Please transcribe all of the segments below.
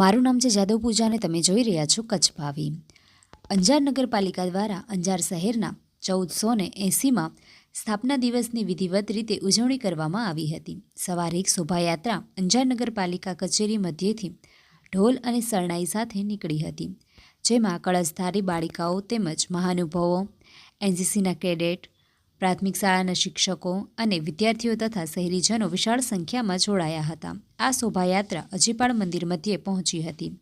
મારું નામ છે જાદવ પૂજા અને તમે જોઈ રહ્યા છો કચ્છ ભાવી. અંજાર નગરપાલિકા દ્વારા અંજાર શહેરના ચૌદસો ને એંસીમાં સ્થાપના દિવસની વિધિવત રીતે ઉજવણી કરવામાં આવી હતી. સવારે એક શોભાયાત્રા અંજાર નગરપાલિકા કચેરી મધ્યેથી ઢોલ અને શરણાઈ સાથે નીકળી હતી, જેમાં કળશધારી બાળિકાઓ તેમજ મહાનુભાવો, એનસીસીના કેડેટ પ્રાથમિક શાળાના શિક્ષકો અને વિદ્યાર્થીઓ તથા શહેરીજનો વિશાળ સંખ્યામાં જોડાયા હતા. આ શોભાયાત્રા અજીપાળ મંદિર મધ્યે પહોંચી હતી.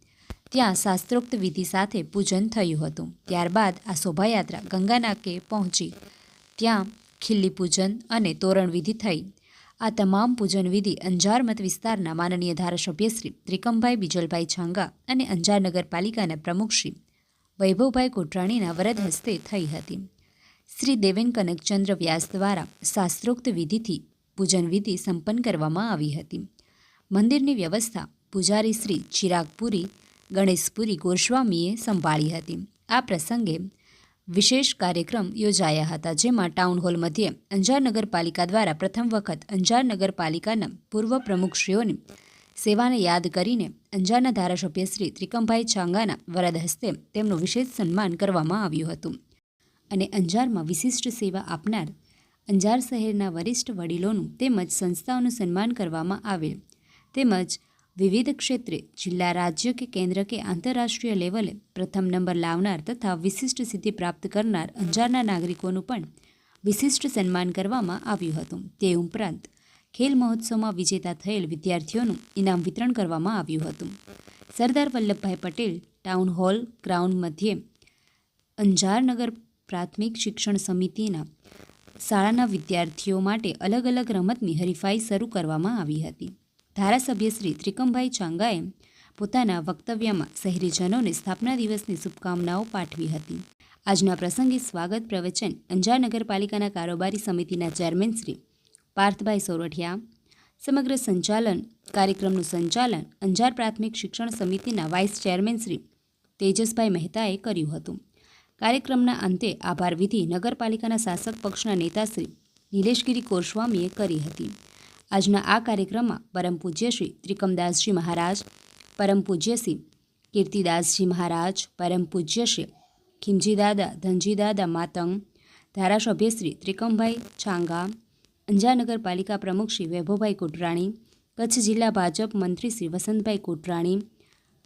ત્યાં શાસ્ત્રોક્ત વિધિ સાથે પૂજન થયું હતું. ત્યારબાદ આ શોભાયાત્રા ગંગાનાકે પહોંચી. ત્યાં ખીલ્લી પૂજન અને તોરણ વિધિ થઈ. આ તમામ પૂજન વિધિ અંજાર મત વિસ્તારના માનનીય ધારાસભ્ય શ્રી ત્રિકમભાઈ બિજલભાઈ છાંગા અને અંજાર નગરપાલિકાના પ્રમુખ શ્રી વૈભવભાઈ કોટરાણીના વરદ હસ્તે થઈ હતી. શ્રી દેવેન કનકચંદ્ર વ્યાસ દ્વારા શાસ્ત્રોક્ત વિધિથી પૂજન વિધિ સંપન્ન કરવામાં આવી હતી. મંદિરની વ્યવસ્થા પૂજારી શ્રી ચિરાગપુરી, ગણેશપુરી ગોસ્વામીએ સંભાળી હતી. આ પ્રસંગે વિશેષ કાર્યક્રમ યોજાયા હતા, જેમાં ટાઉન હોલ મધ્યે અંજાર નગરપાલિકા દ્વારા પ્રથમ વખત અંજાર નગરપાલિકાના પૂર્વ પ્રમુખશ્રીઓની સેવાને યાદ કરીને અંજારના ધારાસભ્ય શ્રી ત્રિકમભાઈ છાંગાના વરદ હસ્તે તેમનું વિશેષ સન્માન કરવામાં આવ્યું હતું. અને અંજારમાં વિશિષ્ટ સેવા આપનાર અંજાર શહેરના વરિષ્ઠ વડીલોનું તેમજ સંસ્થાઓનું સન્માન કરવામાં આવેલ. તેમજ વિવિધ ક્ષેત્રે જિલ્લા, રાજ્ય કે કેન્દ્ર કે આંતરરાષ્ટ્રીય લેવલે પ્રથમ નંબર લાવનાર તથા વિશિષ્ટ સિદ્ધિ પ્રાપ્ત કરનાર અંજારના નાગરિકોનું પણ વિશિષ્ટ સન્માન કરવામાં આવ્યું હતું. તે ઉપરાંત ખેલ મહોત્સવમાં વિજેતા થયેલ વિદ્યાર્થીઓનું ઇનામ વિતરણ કરવામાં આવ્યું હતું. Sardar Vallabhbhai Patel town hall ground મધ્યે અંજાર નગર પ્રાથમિક શિક્ષણ સમિતિના શાળાના વિદ્યાર્થીઓ માટે અલગ અલગ રમતની હરીફાઈ શરૂ કરવામાં આવી હતી. ધારાસભ્ય શ્રી ત્રિકમભાઈ ચાંગાએ પોતાના વક્તવ્યમાં શહેરીજનોને સ્થાપના દિવસની શુભકામનાઓ પાઠવી હતી. આજના પ્રસંગે સ્વાગત પ્રવચન અંજાર નગરપાલિકાના કારોબારી સમિતિના ચેરમેન શ્રી પાર્થભાઈ સોરઠિયા, સમગ્ર સંચાલન કાર્યક્રમનું સંચાલન અંજાર પ્રાથમિક શિક્ષણ સમિતિના વાઇસ ચેરમેન શ્રી તેજસભાઈ મહેતાએ કર્યું હતું. કાર્યક્રમના અંતે આભાર વિધિ નગરપાલિકાના શાસક પક્ષના નેતા શ્રી નિલેશગીરી કોરસ્વામીએ કરી હતી. આજના આ કાર્યક્રમમાં પરમ પૂજ્ય શ્રી ત્રિકમદાસજી મહારાજ, પરમ પૂજ્ય શ્રી કીર્તિદાસજી મહારાજ, પરમ પૂજ્ય શ્રી ખીમજી દાદા ધનજી દાદા માતંગ, ધારાસભ્ય શ્રી ત્રિકમભાઈ છાંગા અંજા નગરપાલિકા પ્રમુખ શ્રી વૈભવભાઈ કોટરાણી, કચ્છ જિલ્લા ભાજપ મંત્રી શ્રી વસંતભાઈ કોટરાણી,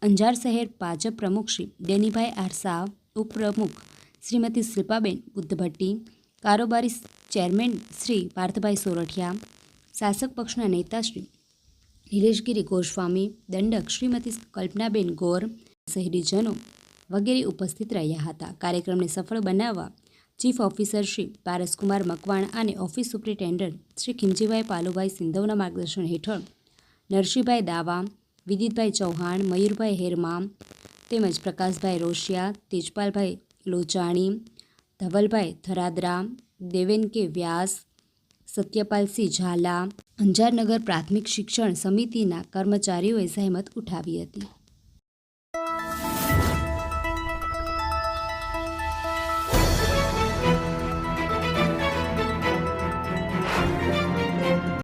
અંજાર શહેર ભાજપ પ્રમુખ શ્રી ડેનીભાઈ આરસા ઉપપ્રમુખ શ્રીમતી શિલ્પાબેન બુદ્ધભટ્ટી, કારોબારી ચેરમેન શ્રી પાર્થભાઈ સોરઠિયા, શાસક પક્ષના નેતા શ્રી નિલેશગીરી ગોસ્વામી, દંડક શ્રીમતી કલ્પનાબેન ગોર, શહેરીજનો વગેરે ઉપસ્થિત રહ્યા હતા. કાર્યક્રમને સફળ બનાવવા ચીફ ઓફિસર શ્રી પારસકુમાર મકવાણ અને ઓફિસ સુપ્રિન્ટેન્ડન્ટ શ્રી ખીમજીભાઈ પાલુભાઈ સિંધવના માર્ગદર્શન હેઠળ નરસિંહભાઈ દાવા, વિદિતભાઈ ચૌહાણ, મયુરભાઈ હેરમામ તેમજ પ્રકાશભાઈ રોશિયા, તેજપાલભાઈ લોચાણી, ધવલભાઈ થરાદરા દેવેન કે વ્યાસ, સત્યપાલસિંહ ઝાલા, અંજારનગર પ્રાથમિક શિક્ષણ સમિતિના કર્મચારીઓએ સહેમત ઉઠાવી હતી.